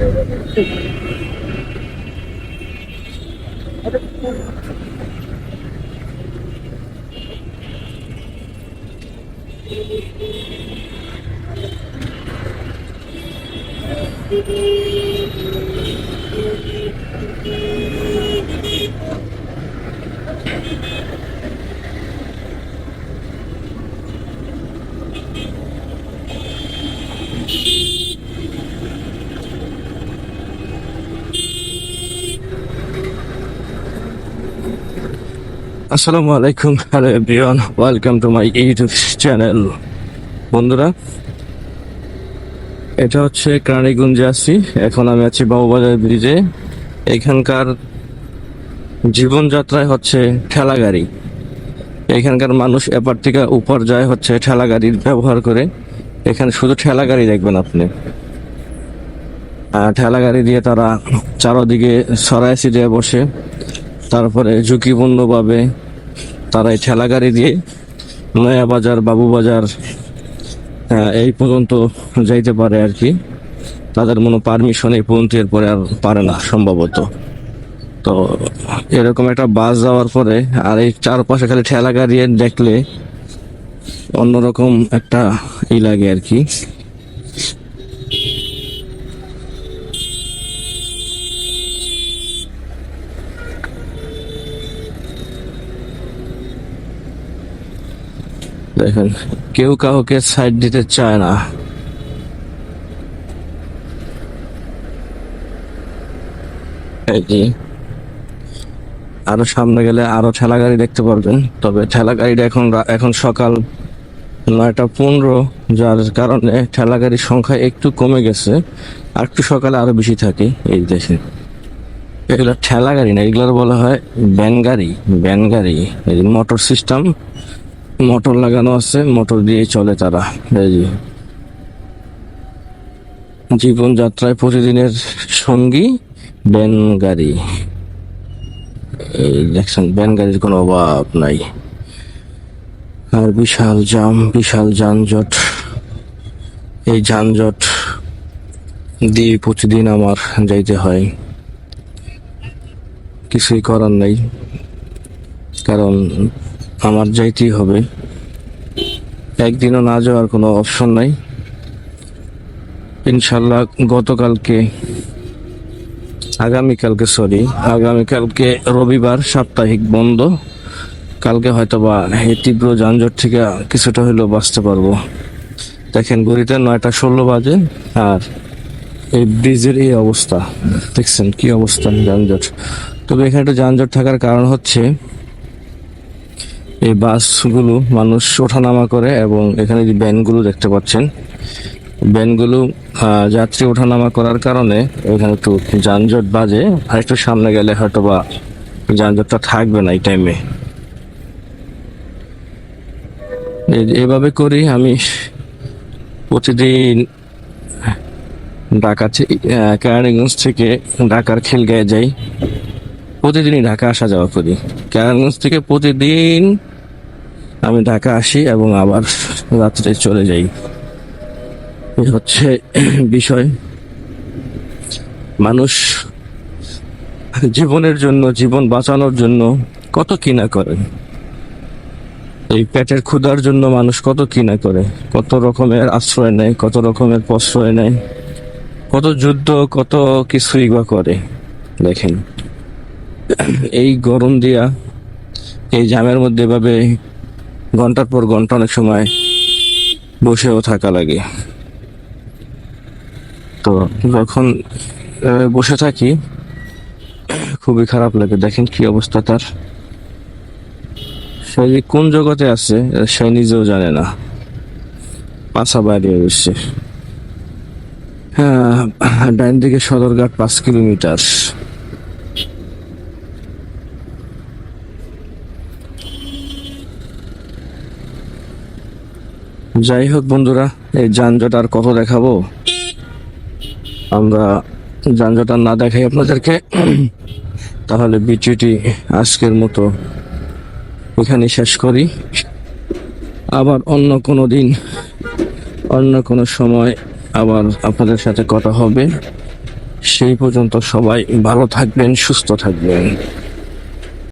だよね。আসসালামু আলাইকুম, hello everyone, welcome to my YouTube channel. বন্ধুরা, এটা হচ্ছে কারণীগঞ্জে আছি এখন আমি আছি বাবুবাজার ব্রিজে। এখানকার জীবনযাত্রায় হচ্ছে ঠেলা গাড়ি এখানকার মানুষ এপার থেকে উপর যায় হচ্ছে ঠেলা গাড়ির ব্যবহার করে। এখানে শুধু ঠেলা গাড়ি দেখবেন আপনি। ঠেলা গাড়ি দিয়ে তারা চারোদিকে সরাই সিটে বসে। তারপরে ঝুঁকিপূর্ণভাবে তারা এই ঠেলা গাড়ি দিয়ে নয়া বাজার বাবু বাজার এই পর্যন্ত যাইতে পারে আর কি। তাদের মনে পারমিশন এই পর্যন্ত এরপরে আর পারে না সম্ভবত। তো এরকম একটা বাস যাওয়ার পরে আর এই চারপাশে খালি ঠেলা গাড়ি দেখলে অন্যরকম একটা ই লাগে আর কি। দেখেন, কেউ কাউকে সাইড দিতে চায় না। আরও সামনে গেলে আরও ঠেলা গাড়ি দেখতে পারবেন। তবে ঠেলা গাড়িটা এখন এখন সকাল নয়টা পনেরো, যার কারণে ঠেলা গাড়ির সংখ্যা একটু কমে গেছে। আর একটু সকালে আরও বেশি থাকে। এই দেশে এগুলো ঠেলা গাড়ি না এগুলো বলা হয় ব্যান গাড়ি ব্যান গাড়ি। মোটর সিস্টেম মোটর লাগানো আছে, মোটর দিয়ে চলে তারা। এই জীবনযাত্রায় প্রতিদিনের সঙ্গী, ব্যান গাড়ি। দেখছেন, ব্যান গাড়ির কোনো অভাব নাই। আর বিশাল জাম, বিশাল যানজট। এই যানজট দিয়ে প্রতিদিন আমার যাইতে হয়। কিছুই করার নাই। কারণ আমার যাইতেই হবে। একদিনও না যাওয়ার কোনো অপশন নাই। ইনশাল্লাহ গতকালকে, আগামীকালকে সরি আগামীকালকে রবিবার সাপ্তাহিক বন্ধ। কালকে হয়তো বা এই তীব্র যানজট থেকে কিছুটা হলেও বাঁচতে পারব। দেখেন গড়িতে নয়টা ষোলো বাজে আর এই ব্রিজের এই অবস্থা। দেখছেন কি অবস্থা যানজট। তবে এখানে একটু যানজট থাকার কারণ হচ্ছে এই বাসগুলো মানুষ ওঠানামা করে এবং এখানে যে ভ্যানগুলো দেখতে পাচ্ছেন ভ্যানগুলো যাত্রী ওঠানামা করার কারণে এখানে একটু যানজট বাজে। আর একটু সামনে গেলে হয়তো বা যানজটটা থাকবে না এই টাইমে এভাবে করি আমি প্রতিদিন ঢাকা কেরানীগঞ্জ থেকে ঢাকার খিলগাঁয়ে যাই। প্রতিদিনই ঢাকা আসা যাওয়া করি। কেরানীগঞ্জ থেকে প্রতিদিন আমি ঢাকা আসি এবং আবার রাত্রে চলে যাই। হচ্ছে বিষয়। মানুষ জীবনের জন্য, জীবন বাঁচানোর জন্য কত কিনা করে। এই পেটের ক্ষুধার জন্য মানুষ কত কিনা করে। কত রকমের আশ্রয় নেয়, কত রকমের প্রশ্রয় নেয়, কত যুদ্ধ, কত কিছুই বা করে। দেখেন, এই গরম দিয়া, এই জামের মধ্যে এভাবে ঘণ্টার পর ঘণ্টা অনেক সময় বসেও থাকা লাগে। তো যখন বসে থাকি, খুবই খারাপ লাগে। দেখেন কি অবস্থা তার। সে যে কোন জগতে আছে, সে নিজেও জানে না। পাশা বাইরে বসছে হ্যাঁ ডাইন দিকে সদরঘাট পাঁচ কিলোমিটার। যাই হোক বন্ধুরা, এই যানজট আর কত দেখাবো। আমরা যানজট আর না দেখাই আপনাদেরকে। তাহলে ভিডিওটি আজকের মতো এখানে শেষ করি। আবার অন্য কোনো দিন, অন্য কোনো সময় আবার আপনাদের সাথে কথা হবে। সেই পর্যন্ত সবাই ভালো থাকবেন, সুস্থ থাকবেন।